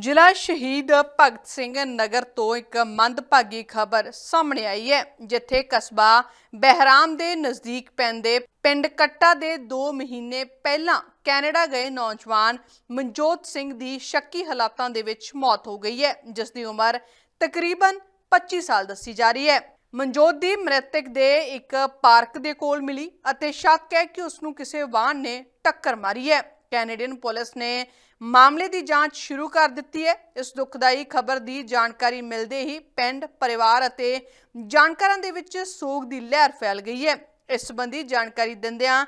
ਜ਼ਿਲ੍ਹਾ ਸ਼ਹੀਦ ਭਗਤ ਸਿੰਘ ਨਗਰ ਤੋਂ ਇੱਕ ਮੰਦਭਾਗੀ ਖਬਰ ਸਾਹਮਣੇ ਆਈ ਹੈ, ਜਿੱਥੇ ਕਸਬਾ ਬਹਿਰਾਮ ਦੇ ਨਜ਼ਦੀਕ ਪੈਂਦੇ ਪਿੰਡ ਕੱਟਾ ਦੇ 2 ਮਹੀਨੇ ਪਹਿਲਾਂ ਕੈਨੇਡਾ ਗਏ ਨੌਜਵਾਨ ਮਨਜੋਤ ਸਿੰਘ ਦੀ ਸ਼ੱਕੀ ਹਾਲਾਤਾਂ ਦੇ ਵਿੱਚ ਮੌਤ ਹੋ ਗਈ ਹੈ, ਜਿਸ ਦੀ ਉਮਰ ਤਕਰੀਬਨ 25 ਸਾਲ ਦੱਸੀ ਜਾ ਰਹੀ ਹੈ। ਮਨਜੋਤ ਦੀ ਮ੍ਰਿਤਕ ਦੇ ਇੱਕ ਪਾਰਕ ਦੇ ਕੋਲ ਮਿਲੀ ਅਤੇ ਸ਼ੱਕ ਹੈ ਕਿ ਉਸ ਨੂੰ ਕਿਸੇ ਵਾਹਨ ਨੇ ਟੱਕਰ ਮਾਰੀ ਹੈ। ਕੈਨੇਡੀਅਨ ਪੁਲਿਸ ਨੇ ਮਾਮਲੇ ਦੀ ਜਾਂਚ ਸ਼ੁਰੂ ਕਰ ਦਿੱਤੀ ਹੈ। ਇਸ ਦੁਖਦਾਈ ਖਬਰ ਦੀ ਜਾਣਕਾਰੀ ਮਿਲਦੇ ਹੀ ਪਿੰਡ, ਪਰਿਵਾਰ ਅਤੇ ਜਾਣਕਾਰਾਂ ਦੇ ਵਿੱਚ ਸੋਗ ਦੀ ਲਹਿਰ ਫੈਲ ਗਈ ਹੈ। ਇਸ ਸੰਬੰਧੀ ਜਾਣਕਾਰੀ ਦਿੰਦਿਆਂ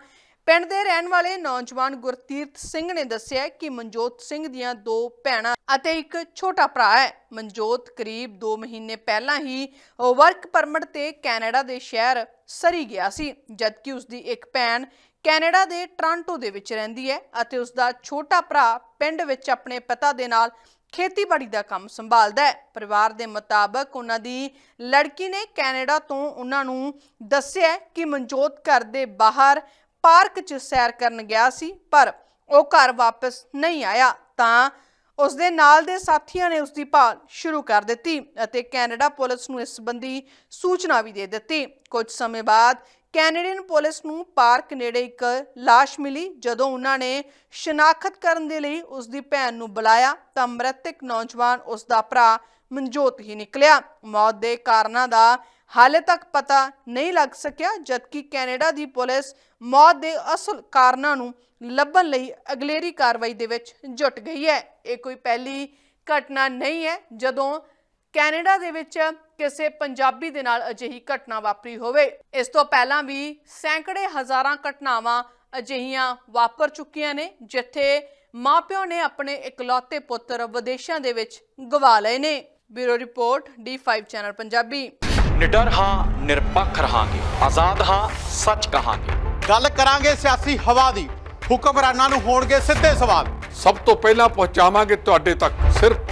ਪਿੰਡ ਦੇ ਰਹਿਣ ਵਾਲੇ ਨੌਜਵਾਨ ਗੁਰਤੀਰਥ ਸਿੰਘ ਨੇ ਦੱਸਿਆ ਕਿ ਮਨਜੋਤ ਸਿੰਘ ਦੀਆਂ ਦੋ ਭੈਣਾਂ ਅਤੇ ਇੱਕ ਛੋਟਾ ਭਰਾ ਹੈ। ਮਨਜੋਤ ਕਰੀਬ 2 ਮਹੀਨੇ ਪਹਿਲਾਂ ਹੀ ਵਰਕ ਪਰਮਿਟ ਤੇ ਕੈਨੇਡਾ ਦੇ ਸ਼ਹਿਰ ਸਰੀ ਗਿਆ ਸੀ, ਜਦਕਿ ਉਸ ਦੀ ਇੱਕ ਭੈਣ ਕੈਨੇਡਾ ਦੇ ਟ੍ਰਾਂਟੋ ਦੇ ਵਿੱਚ ਰਹਿੰਦੀ ਹੈ ਅਤੇ ਉਸ ਦਾ ਛੋਟਾ ਭਰਾ ਪਿੰਡ ਵਿੱਚ ਆਪਣੇ ਪਿਤਾ ਦੇ ਨਾਲ ਖੇਤੀਬਾੜੀ ਦਾ ਕੰਮ ਸੰਭਾਲਦਾ ਹੈ। ਪਰਿਵਾਰ ਦੇ ਮੁਤਾਬਕ ਉਹਨਾਂ ਦੀ ਲੜਕੀ ਨੇ ਕੈਨੇਡਾ ਤੋਂ ਉਹਨਾਂ ਨੂੰ ਦੱਸਿਆ ਕਿ ਮਨਜੋਤ ਘਰ ਦੇ ਬਾਹਰ ਪਾਰਕ 'ਚ ਸੈਰ ਕਰਨ ਗਿਆ ਸੀ, ਪਰ ਉਹ ਘਰ ਵਾਪਸ ਨਹੀਂ ਆਇਆ। ਤਾਂ ਉਸ ਦੇ ਨਾਲ ਦੇ ਸਾਥੀਆਂ ਨੇ ਉਸ ਦੀ ਭਾਲ ਸ਼ੁਰੂ ਕਰ ਦਿੱਤੀ ਅਤੇ ਕੈਨੇਡਾ ਪੁਲਿਸ ਨੂੰ ਇਸ ਸੰਬੰਧੀ ਸੂਚਨਾ ਵੀ ਦੇ ਦਿੱਤੀ। ਕੁਝ ਸਮੇਂ ਬਾਅਦ ਕੈਨੇਡੀਅਨ ਪੁਲਿਸ ਨੂੰ ਪਾਰਕ ਨੇੜੇ ਇੱਕ ਲਾਸ਼ ਮਿਲੀ। ਜਦੋਂ ਉਹਨਾਂ ਨੇ ਸ਼ਨਾਖਤ ਕਰਨ ਦੇ ਲਈ ਉਸ ਦੀ ਭੈਣ ਨੂੰ ਬੁਲਾਇਆ, ਤਾਂ ਮ੍ਰਿਤਕ ਨੌਜਵਾਨ ਉਸ ਦਾ ਭਰਾ ਮਨਜੋਤ ਹੀ ਨਿਕਲਿਆ। ਮੌਤ ਦੇ ਕਾਰਨਾਂ ਦਾ ਹਾਲੇ ਤੱਕ ਪਤਾ ਨਹੀਂ ਲੱਗ ਸਕਿਆ, ਜਦਕਿ ਕੈਨੇਡਾ ਦੀ ਪੁਲਿਸ ਮੌਤ ਦੇ ਅਸਲ ਕਾਰਨਾਂ ਨੂੰ ਲੱਭਣ ਲਈ ਅਗਲੇਰੀ ਕਾਰਵਾਈ ਦੇ ਵਿੱਚ ਜੁਟ ਗਈ ਹੈ। ਇਹ ਕੋਈ ਪਹਿਲੀ ਘਟਨਾ ਨਹੀਂ ਹੈ। ਜਦੋਂ ਕੈਨੇਡਾ ਦੇ ਵਿੱਚ ਕਿਸੇ ਪੰਜਾਬੀ ਦੇ ਨਾਲ ਅਜਿਹੀ ਘਟਨਾ ਵਾਪਰੀ ਹੋਵੇ। ਇਸ ਤੋਂ ਪਹਿਲਾਂ ਵੀ ਸੈਂਕੜੇ ਹਜ਼ਾਰਾਂ ਘਟਨਾਵਾਂ ਅਜਿਹੀਆਂ ਵਾਪਰ ਚੁੱਕੀਆਂ ਨੇ ਜਿੱਥੇ ਮਾਪਿਓ ਨੇ ਆਪਣੇ ਇਕਲੌਤੇ ਪੁੱਤਰ ਵਿਦੇਸ਼ਾਂ ਦੇ ਵਿੱਚ ਗਵਾ ਲਏ ਨੇ। Bureau report D5 channel Punjabi. ਨਿਡਰ ਹਾਂ ਨਿਰਪੱਖ ਰਹਾਂਗੇ। ਆਜ਼ਾਦ ਹਾਂ ਸੱਚ ਕਹਾਂਗੇ। ਗੱਲ ਕਰਾਂਗੇ ਸਿਆਸੀ ਹਵਾ ਦੀ। ਹੁਕਮਰਾਨਾਂ ਨੂੰ ਹੋਣਗੇ ਸਿੱਧੇ ਸਵਾਲ। ਸਭ ਤੋਂ ਪਹਿਲਾਂ ਪਹੁੰਚਾਵਾਂਗੇ ਤੁਹਾਡੇ ਤੱਕ ਸਿਰਫ